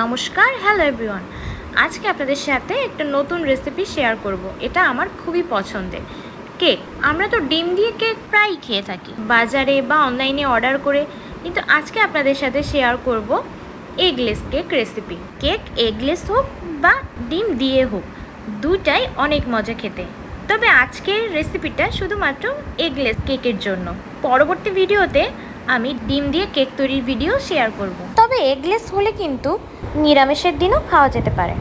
নমস্কার hello everyone আজকে আপনাদের সাথে একটা নতুন রেসিপি শেয়ার করব। এটা আমার খুবই পছন্দের। কেক, আমরা তো ডিম দিয়ে কেক প্রায়ই খেয়ে থাকি। বাজারে বা অনলাইনে অর্ডার করে, কিন্তু আজকে আপনাদের সাথে শেয়ার করব eggless cake recipe cake eggless হোক বা ডিম দিয়ে হোক, দুটাই অনেক মজা খেতে। তবে আজকের রেসিপিটা শুধুমাত্র এগলেস কেকের জন্য। পরবর্তী ভিডিওতে আমি ডিম দিয়ে কেক তৈরির ভিডিও শেয়ার করব। তবে এগলেস হলে কিন্তু নিরামিষের দিনও খাওয়া যেতে পারে।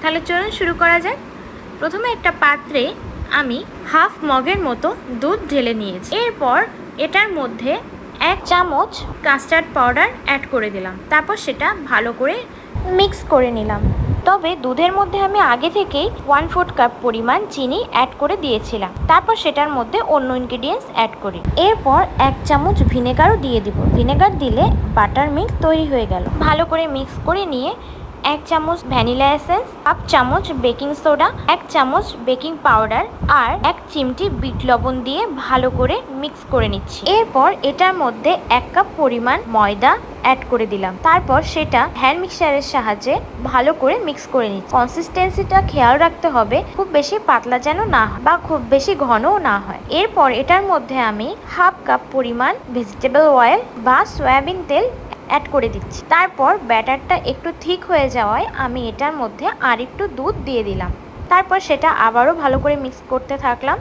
তাহলে চলুন শুরু করা যায় প্রথমে একটা পাত্রে আমি হাফ মগের মতো দুধ ঢেলে নিয়েছি। এরপর এটার মধ্যে এক চামচ কাস্টার্ড পাউডার অ্যাড করে দিলাম। তারপর সেটা ভালো করে মিক্স করে নিলাম। তবে দুধের মধ্যে আমি আগে থেকেই ওয়ান ফোর্থ কাপ পরিমাণ চিনি অ্যাড করে দিয়েছিলাম। তারপর সেটার মধ্যে অন্য ইনগ্রিডিয়েন্টস অ্যাড করি। এরপর এক চামচ ভিনেগারও দিয়ে দিব। ভিনেগার দিলে বাটার মিল্ক তৈরি হয়ে গেল। ভালো করে মিক্স করে নিয়ে এক চামচ ভ্যানিলা এসেন্স, হাফ চামচ বেকিং সোডা, এক চামচ বেকিং পাউডার আর এক চিমটি বিট লবণ দিয়ে ভালো করে মিক্স করে নিচ্ছি। এরপর এটার মধ্যে এক কাপ পরিমাণ ময়দা অ্যাড করে দিলাম। তারপর সেটা হ্যান্ড মিক্সারের সাহায্যে ভালো করে মিক্স করে নিচ্ছি। কনসিস্টেন্সিটা খেয়াল রাখতে হবে, খুব বেশি পাতলা যেন না হয় বা খুব বেশি ঘনও না হয়। এরপর এটার মধ্যে আমি হাফ কাপ পরিমাণ ভেজিটেবল অয়েল বা সয়াবিন তেল অ্যাড করে দিচ্ছি। তারপর ব্যাটারটা একটু ঠিক হয়ে যাওয়ায় আমি এটার মধ্যে আর একটু দুধ দিয়ে দিলাম। তারপর সেটা আবারও ভালো করে মিক্স করতে থাকলাম।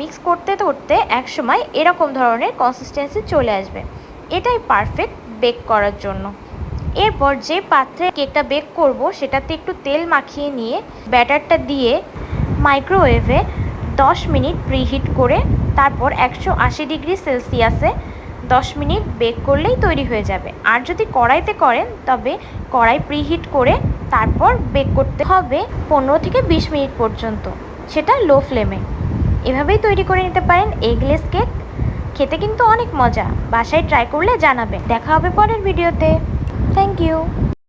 মিক্স করতে করতে একসময় এরকম ধরনের কনসিস্টেন্সি চলে আসবে। এটাই পারফেক্ট বেক করার জন্য। এরপর যে পাত্রে কেকটা বেক করব, সেটাতে একটু তেল মাখিয়ে নিয়ে ব্যাটারটা দিয়ে মাইক্রোওয়েভে দশ মিনিট প্রিহিট করে তারপর একশো আশি ডিগ্রি সেলসিয়াসে দশ মিনিট বেক করলেই তৈরি হয়ে যাবে। আর যদি কড়াইতে করেন, তবে কড়াই প্রিহিট করে তারপর বেক করতে হবে পনেরো থেকে বিশ মিনিট পর্যন্ত। সেটা লো ফ্লেমে। এভাবেই তৈরি করে নিতে পারেন এগলেস কেক। খেতে কিন্তু অনেক মজা। বাসায় ট্রাই করলে জানাবে দেখা হবে পরের ভিডিওতে। Thank you.